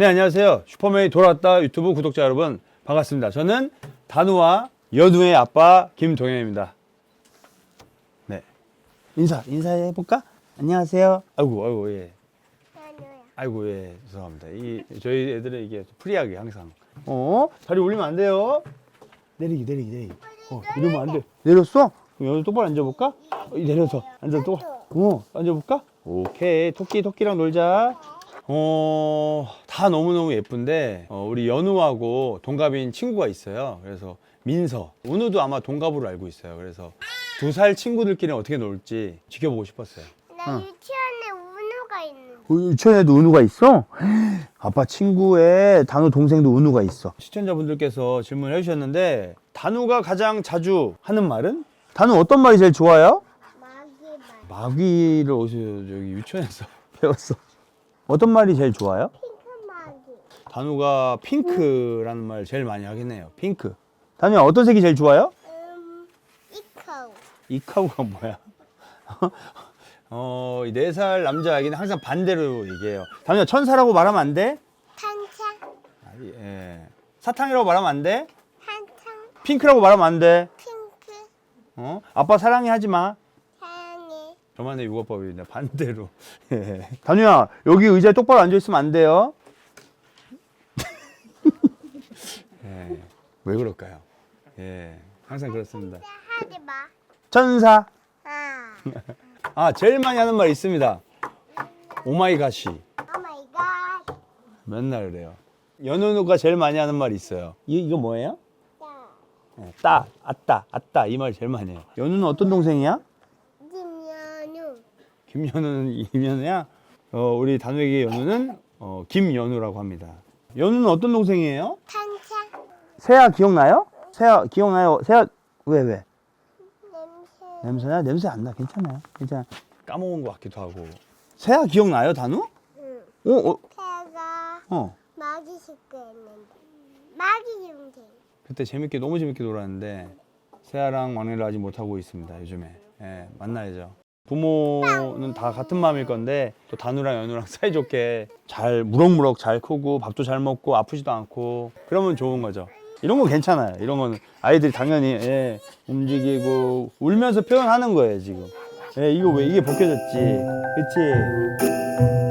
네, 안녕하세요. 슈퍼맨이 돌아왔다 유튜브 구독자 여러분 반갑습니다. 저는 단우와 연우의 아빠 김동현입니다. 네. 인사, 인사해 볼까? 안녕하세요. 아이고, 아이고, 예. 아이고, 예. 죄송합니다. 이, 저희 애들은 이게 프리하게 항상. 어? 다리 올리면 안 돼요. 내리기, 내리기, 내리기. 어, 이러면 안 돼. 내렸어? 그럼 여기 똑바로 앉아 볼까? 어, 내려서. 앉아, 또. 어, 앉아 볼까? 오케이. 토끼, 토끼랑 놀자. 어, 다 너무너무 예쁜데, 어, 우리 연우하고 동갑인 친구가 있어요. 그래서 민서. 은우도 아마 동갑으로 알고 있어요. 그래서 두 살 친구들끼리 어떻게 놀지 지켜보고 싶었어요. 나 어. 유치원에 은우가 있는. 어, 유치원에도 은우가 있어? 아빠 친구의 단우 동생도 은우가 있어. 시청자분들께서 질문을 해주셨는데 단우가 가장 자주 하는 말은? 단우 어떤 말이 제일 좋아요? 마기말. 마귀를 어디서 여기 유치원에서 배웠어. 어떤 말이 제일 좋아요? 핑크. 단우가 핑크라는 말 제일 많이 하겠네요. 핑크. 단우야 어떤 색이 제일 좋아요? 음, 이카우. 이카우가 뭐야? 어, 이네살 남자에게는 항상 반대로 얘기해요. 단우야 천사라고 말하면 안 돼? 탄창. 아, 예. 사탕이라고 말하면 안 돼? 탄창. 핑크라고 말하면 안 돼. 핑크. 어? 아빠 사랑해 하지 마. 저만의 육아법입니다. 반대로. 예. 단우야, 여기 의자에 똑바로 앉아 있으면 안 돼요. 예. 왜 그럴까요? 예. 항상 그렇습니다. 하지 마. 천사. 아. 아, 제일 많이 하는 말 있습니다. 오마이갓이. 오 마이 갓. 맨날 그래요. 연우가 제일 많이 하는 말이 있어요. 이, 이거 뭐예요? 자. 예, 따, 아따, 아따 이 말 제일 많이 해요. 연우는 어떤 동생이야? 김연우. 김연우는 이면우야. 어, 우리 단호에게 연우는 어, 김연우라고 합니다. 연우는 어떤 동생이에요? 탄창. 세아 기억나요? 세아 기억나요? 세아 왜 왜? 냄새. 냄새나 냄새 안 나. 괜찮아요. 괜찮아. 까먹은 것 같기도 하고. 세아 기억나요, 단우? 응. 어, 어, 태가 어. 마기 식구 했는데. 마기 용생. 그때 재밌게 너무 재밌게 놀았는데 세아랑 막내를 아직 못 하고 있습니다. 요즘에. 예, 만나야죠. 부모는 다 같은 마음일 건데 또 단우랑 연우랑 사이좋게 잘 무럭무럭 잘 크고 밥도 잘 먹고 아프지도 않고 그러면 좋은 거죠. 이런 거 괜찮아요. 이런 거는 아이들이 당연히 예, 움직이고 울면서 표현하는 거예요 지금. 예, 이거 왜 이게 벗겨졌지? 그치?